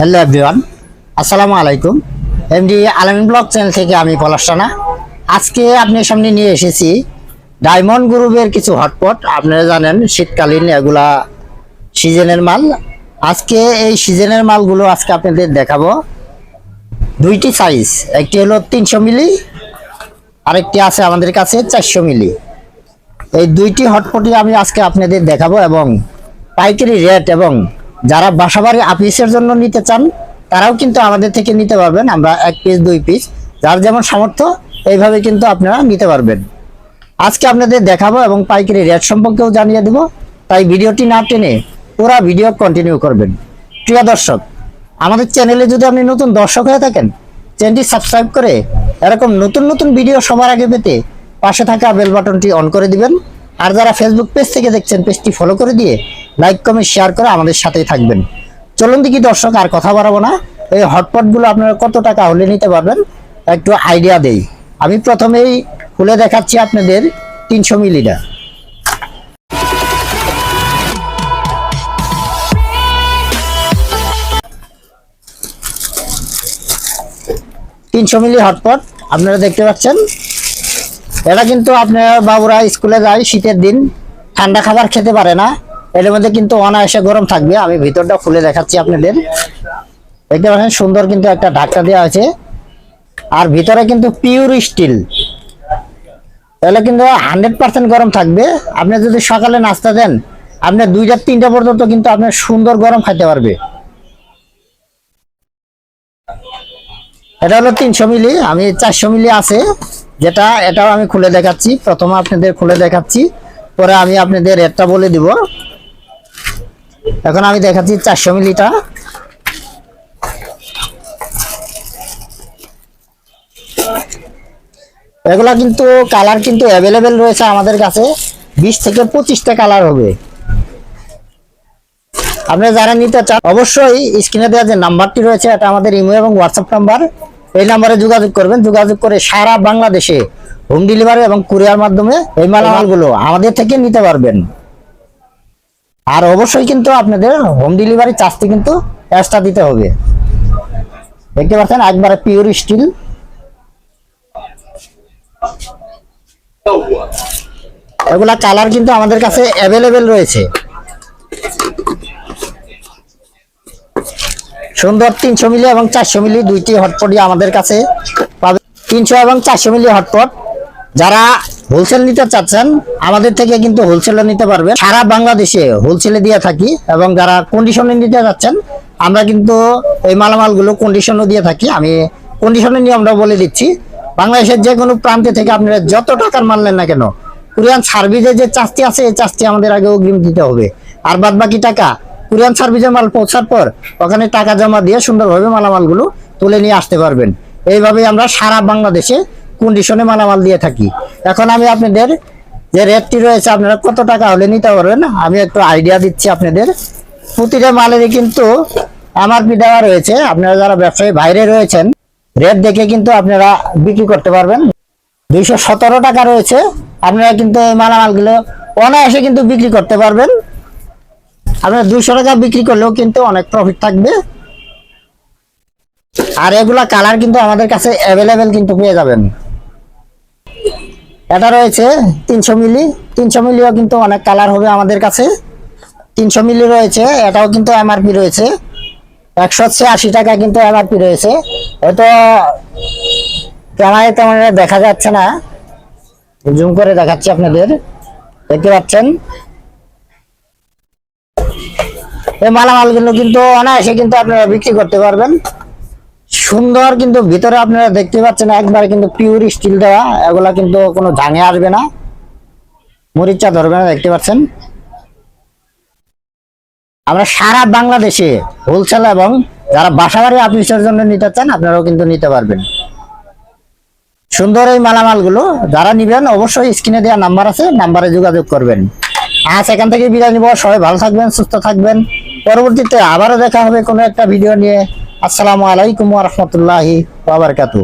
Hello everyone আসসালামু আলাইকুম MD আলামিন ব্লগ চ্যানেল থেকে আমি পলাশ রানা। আজকে আপনার সামনে নিয়ে এসেছি ডায়মন্ড গ্রুপের কিছু হটপট আপনারা জানেন, শীতকালীন এগুলা সিজনের মাল। আজকে এই সিজনের মালগুলো আজকে আপনাদের দেখাবো। দুইটি সাইজ একটি হলো তিনশো মিলি, আরেকটি আছে আমাদের কাছে চারশো মিলি। এই দুইটি হটপটি আমি আজকে আপনাদের দেখাবো এবং পাইকারি রেট এবং যারা বাসাবাড়ি আপিসের জন্য নিতে চান, তারাও কিন্তু আমাদের থেকে নিতে পারবেন। আমরা এক পিস দুই পিস যার যেমন সামর্থ্য, এইভাবে কিন্তু আপনারা নিতে পারবেন। আজকে আপনাদের দেখাবো এবং পাইকারি রেট সম্পর্কেও জানিয়ে দেব। তাই ভিডিওটি না টেনে পুরা ভিডিও কন্টিনিউ করবেন। প্রিয় দর্শক, আমাদের চ্যানেলে যদি আপনি নতুন দর্শক হয়ে থাকেন চ্যানেলটি সাবস্ক্রাইব করে এরকম নতুন নতুন ভিডিও সবার আগে পেতে পাশে থাকা বেল বাটনটি অন করে দিবেন। আর যারা ফেসবুক পেজ থেকে দেখছেন পেজটি ফলো করে দিয়ে লাইক কমেন্ট শেয়ার করে আমাদের সাথেই থাকবেন। চলুন দেখি দর্শক, আর কথা বাড়াবো না। এই হটপটগুলো আপনারা কত টাকা হলে নিতে পারবেন, একটু আইডিয়া দেই। আমি প্রথমেই খুলে দেখাচ্ছি আপনাদের তিনশো মিলিটা। তিনশো মিলি হটপট আপনারা দেখতে পাচ্ছেন। এটা কিন্তু আপনার বাবুরা স্কুলে যায়, শীতের দিন, ঠান্ডা খাবার খেতে পারে না। এর মধ্যে কিন্তু অনায়াসে গরম থাকবে। আমি ভিতরটা খুলে দেখাচ্ছি আপনাদের। দেখতে পাচ্ছেন, সুন্দর কিন্তু একটা ঢাকটা দেওয়া আছে। আর ভিতরে কিন্তু পিওর স্টিল তাহলে কিন্তু হান্ড্রেড পার্সেন্ট গরম থাকবে। আপনি যদি সকালে নাস্তা দেন, আপনি দুইটা, তিনটা পর্যন্ত কিন্তু আপনার সুন্দর গরম খাইতে পারবে। এটা হলো তিনশো মিলি, আমি চারশো মিলি আছে। যেটা এটাও আমি খুলে দেখাচ্ছি। প্রথমে আপনাদের খুলে দেখাচ্ছি। পরে আমি আপনাদের রেটটা বলে দিব। এখন আমি দেখাচ্ছি চারশো মিলিটা এগুলা কিন্তু কালার কিন্তু অ্যাভেলেবেল রয়েছে আমাদের কাছে। বিশ থেকে পঁচিশটা কালার হবে। আপনি যারা নিতে চান, অবশ্যই স্ক্রিনে দেওয়া যে নাম্বারটি রয়েছে, এটা আমাদের ইমো এবং হোয়াটসঅ্যাপ নাম্বার। এই নাম্বারে যোগাযোগ করবেন। যোগাযোগ করে সারা বাংলাদেশে হোম ডেলিভারি এবং কুরিয়ার মাধ্যমে এই মালামালগুলো আমাদের থেকে নিতে পারবেন। আর অবশ্যই কিন্তু আপনাদের হোম ডেলিভারি চার্জটি কিন্তু এক্সট্রা দিতে হবে। দেখতে পাচ্ছেন, একবারে পিওর স্টিল এগুলা কালার কিন্তু আমাদের কাছে অ্যাভেলেবেল রয়েছে। সুন্দর তিনশো মিলি এবং চারশো মিলি দুইটি হটপটই আমাদের কাছে পাবে। তিনশো এবং চারশো মিলি হটপট যারা হোলসেল নিতে চাচ্ছেন, আমাদের থেকে কিন্তু হোলসেলে নিতে পারবেন। সারা বাংলাদেশে হোলসেলে দিয়ে থাকি এবং যারা কন্ডিশনে নিতে চাচ্ছেন, আমরা কিন্তু এই মালামালগুলো কন্ডিশনও দিয়ে থাকি। আমি কন্ডিশনের নিয়মটা বলে দিচ্ছি। বাংলাদেশের যে কোনো প্রান্তে থেকে আপনারা যত টাকার মাল নেন না কেন কোরিয়ান সার্ভিসে যে চার্জটি আছে, এই চার্জটি আমাদের আগে অগ্রিম দিতে হবে। আর বাদ বাকি টাকা কুরিয়ান সার্ভিসে মাল পৌঁছার পর ওখানে টাকা জমা দিয়ে সুন্দরভাবে মালামালগুলো তুলে নিয়ে আসতে পারবেন। এইভাবে আমরা সারা বাংলাদেশে কন্ডিশনে মালামাল দিয়ে থাকি। এখন আমি আপনাদের যে রেটটি রয়েছে, আপনারা কত টাকা হলে নিতে পারবেন, আমি একটু আইডিয়া দিচ্ছি আপনাদের। প্রতিটা মালেরই কিন্তু আমার এমআরপি দেওয়া রয়েছে। আপনারা যারা ব্যবসায়ী বাইরে রয়েছেন রেট দেখে কিন্তু আপনারা বিক্রি করতে পারবেন। দুইশো সতেরো টাকা রয়েছে। আপনারা কিন্তু এই মালামালগুলো অনায়াসে কিন্তু বিক্রি করতে পারবেন। আপনার দুইশো টাকা বিক্রি করলেও কিন্তু অনেক প্রফিট থাকবে। আর এগুলা কালার কিন্তু আমাদের কাছে অ্যাভেলেবেল কিন্তু পেয়ে যাবেন। এটা রয়েছে তিনশো মিলি। তিনশো মিলিও কিন্তু অনেক কালার হবে আমাদের কাছে। তিনশো মিলি রয়েছে, এটাও কিন্তু এমআরপি রয়েছে। একশো আশি টাকা কিন্তু এমআরপি রয়েছে। হয়তো ক্যামেরায় তেমন দেখা যাচ্ছে না। জুম করে দেখাচ্ছি আপনাদের। দেখতে পাচ্ছেন? এই মালামালগুলো কিন্তু অনায়াসে কিন্তু আপনারা বিক্রি করতে পারবেন। সুন্দর কিন্তু ভিতরে আপনারা দেখতে পাচ্ছেন একবার কিন্তু পিওর স্টিল দেওয়া, এগুলা কিন্তু কোনো ঝাঙে আসবে না। মরিচা ধরবে না, দেখতে পাচ্ছেন। আমরা সারা বাংলাদেশে হোলসেল এবং যারা বাসাবাড়ি অফিসের জন্য নিতে চান, আপনারাও কিন্তু নিতে পারবেন। সুন্দর এই মালামালগুলো, যারা নিবেন অবশ্যই স্ক্রিনে দেওয়া নাম্বার আছে, নাম্বারে যোগাযোগ করবেন। আজ এখান থেকে বিদায় নিব। সবাই ভালো থাকবেন, সুস্থ থাকবেন। পরবর্তীতে আবারও দেখা হবে কোনো একটা ভিডিও নিয়ে। আসসালামু আলাইকুম রহমতুল্লাহি বাবারকাতু